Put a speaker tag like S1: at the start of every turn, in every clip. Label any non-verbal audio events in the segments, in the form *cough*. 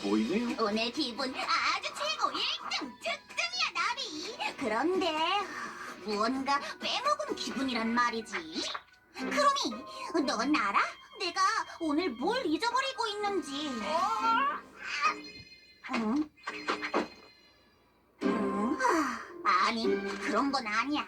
S1: 보이네요.
S2: 오늘 기분 아주 최고 1등 특등이야 나비 그런데 무언가 빼먹은 기분이란 말이지 크롬이 넌 알아? 내가 오늘 뭘 잊어버리고 있는지 응? 응? 하, 아니 그런 건 아니야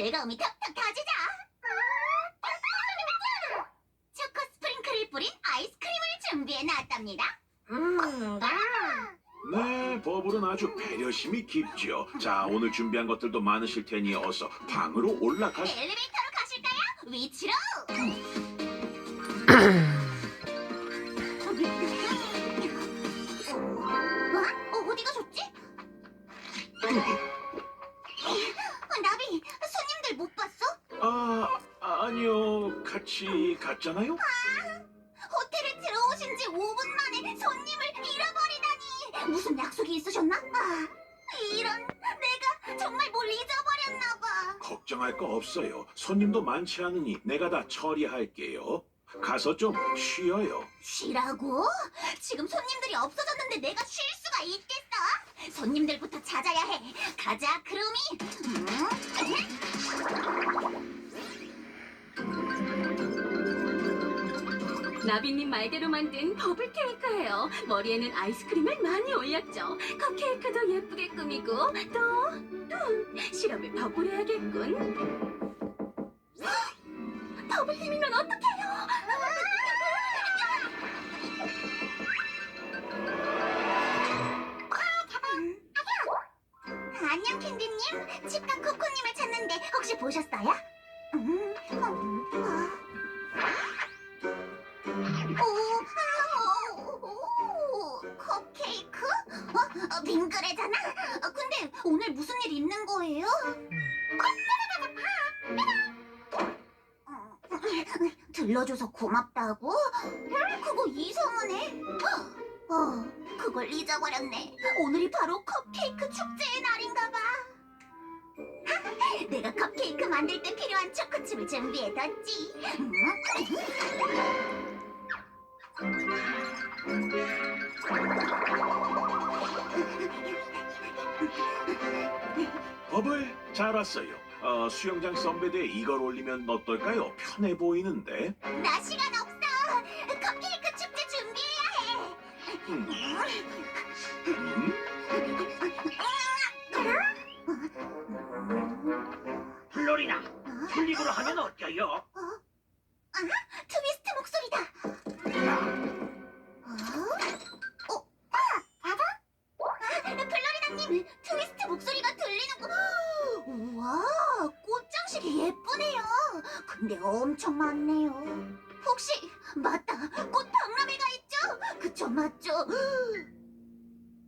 S2: 즐거움이 턱턱 터지죠. 초코 스프링클을 뿌린 아이스크림을 준비해놨답니다. 음,
S1: 네, 버블은 아주 배려심이 깊죠. 자, 오늘 준비한 것들도 많으실 테니 어서 방으로 올라가시.
S2: 엘리베이터로 가실까요? 위치로. *clears throat*
S1: 갔잖아요.
S2: 호텔에 들어오신 지 5분 만에 손님을 잃어버리다니. 무슨 약속이 있으셨나? 아, 이런, 내가 정말 뭘 잊어버렸나 봐.
S1: 걱정할 거 없어요. 손님도 많지 않으니 내가 다 처리할게요. 가서 좀 쉬어요.
S2: 쉬라고? 지금 손님들이 없어졌는데 내가 쉴 수가 있겠어? 손님들부터 찾아야 해. 가자, 크루미.
S3: 나비님 말대로 만든 버블 케이크예요. 머리에는 아이스크림을 많이 올렸죠. 컵케이크도 예쁘게 꾸미고 또, 또 시럽을 더 뿌려야겠군. *gasps* 버블 힘이면 어떡해
S2: 빙그레잖아. 어, 근데 오늘 무슨 일 있는 거예요? 어, 들러줘서 고맙다고? 그거 이상하네. 어, 그걸 잊어버렸네. 오늘이 바로 컵케이크 축제의 날인가 봐. 내가 컵케이크 만들 때 필요한 초코칩을 준비해뒀지. 음.
S1: 버블, 잘 왔어요. 어, 수영장 선베드에 이걸 올리면 어떨까요? 편해 보이는데.
S2: 나 시간 없어. 컵케이크 축제 준비해야 해.
S1: 음, 음?
S4: 플로리나, 플립으로 하면 어때요?
S2: 트위스트 목소리다. 근데 엄청 많네요. 혹시 맞다, 꽃 박람회가 있죠? 그쵸, 맞죠?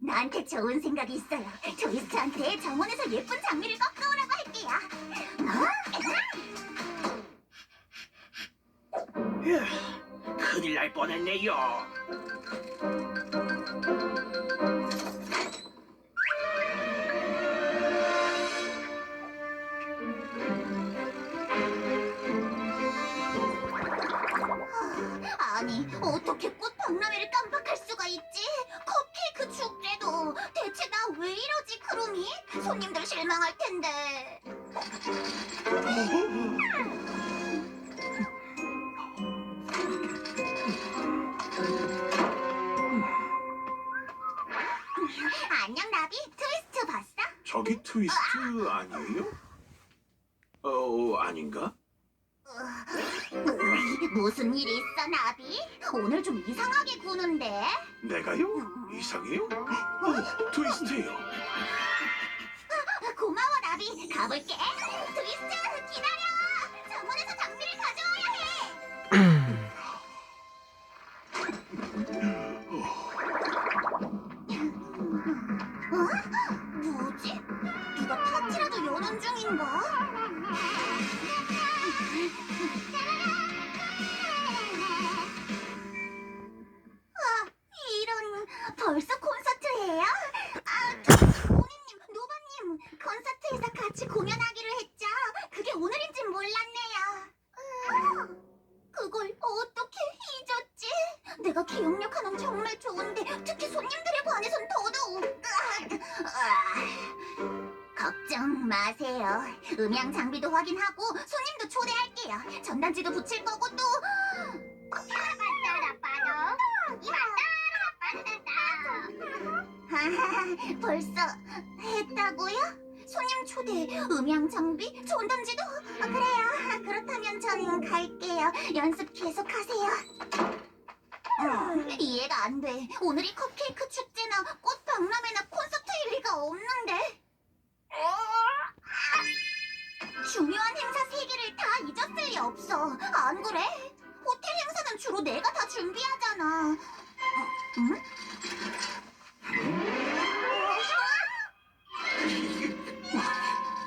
S2: 나한테 좋은 생각이 있어요. 트위스트한테 정원에서 예쁜 장미를 꺾어오라고 할게요.
S4: 휴, 큰일 날 뻔했네요.
S2: 트위스트
S1: 아니에요? 어, 아닌가?
S2: 으이, 무슨 일이 있어 나비? 오늘 좀 이상하게 구는데
S1: 내가요? 이상해요? 어, 트위스트예요.
S2: 고마워 나비 가볼게 트위스트 기다려 음향 장비도 확인하고 손님도 초대할게요. 전단지도 붙일 거고 또. 하하, 벌써 했다고요? 손님 초대, 음향 장비, 전단지도? 아, 그래요. 그렇다면 전 갈게요. 연습 계속하세요. 음, 이해가 안 돼. 오늘이 컵케이크 축제나 꽃 박람회나 콘서트일 리가 없는데. 중요한 행사 세 개를 다 잊었을 리 없어. 안 그래? 호텔 행사는 주로 내가 다 준비하잖아. 어, 응?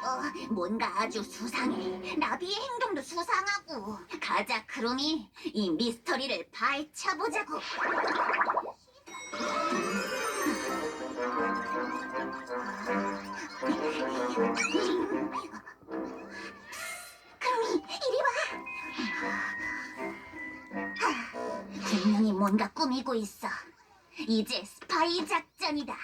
S2: 어, 뭔가 아주 수상해. 나비의 행동도 수상하고. 가자, 크롬이. 이 미스터리를 파헤쳐보자고. 뭔가 꾸미고 있어. 이제 스파이 작전이다.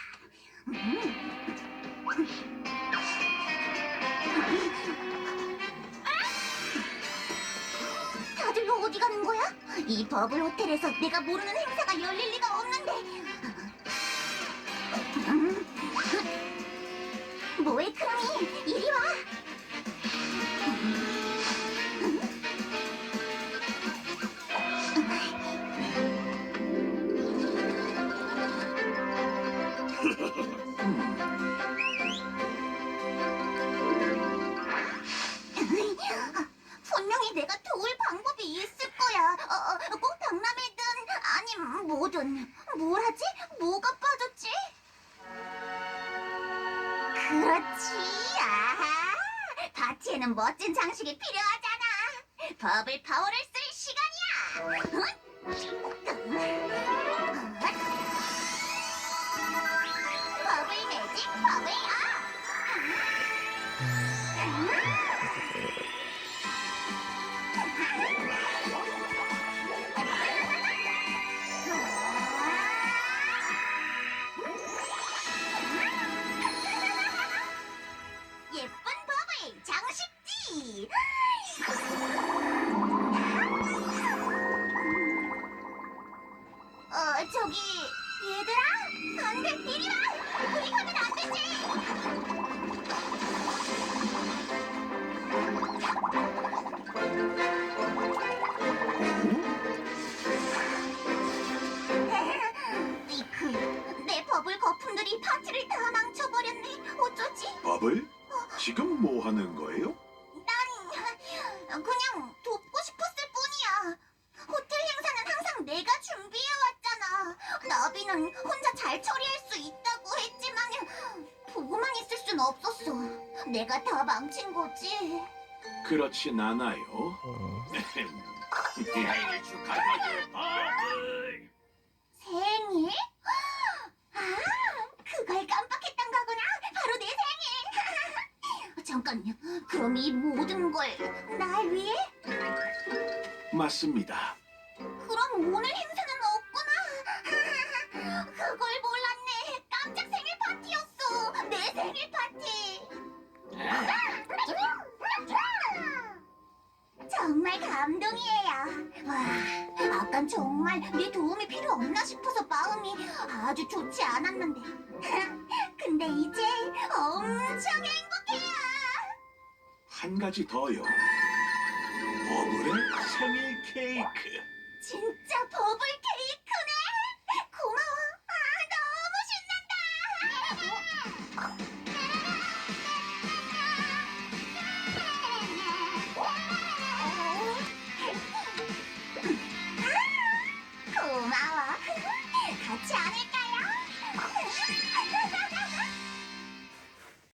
S2: 다들 어디 가는 거야? 이 버블 호텔에서 내가 모르는 행사가 열릴 리가 없는데. 음. 뭐해, 크롬이? 이리 와. 분명히 내가 도울 방법이 있을 거야. 어, 어, 꼭 박람회든 아님 뭐든. 뭘 하지? 뭐가 빠졌지? 그렇지. 아하. 파티에는 멋진 장식이 필요하잖아. 버블 파워를 쓸 시간이야. 버 예쁜 버블 장식지. 어 저기 얘들아 안돼 이리 와 우리 가면 안 되지. 이크 내 버블 거품들이 파티를 다 망쳐버렸네. 어쩌지?
S1: 버블?
S2: 없었어. 내가 다 망친 거지.
S1: 그렇진 않아요. *laughs*
S4: 생일 축하드려, 버블.
S2: 생일? 아, 그걸 깜빡했던 거구나. 바로 내 생일. *laughs* 잠깐, 그럼 이 모든 걸 날 위해?
S1: 맞습니다.
S2: 그럼 오늘 행사는 정말 감동이에요. 와, 아깐 정말 네 도움이 필요 없나 싶어서 마음이 아주 좋지 않았는데. *laughs* 근데 이제 엄청 행복해요.
S1: 한 가지 더요. 버블의 생일 케이크.
S2: 진짜 버블 케이크네. 고마워. 아, 너무 *laughs*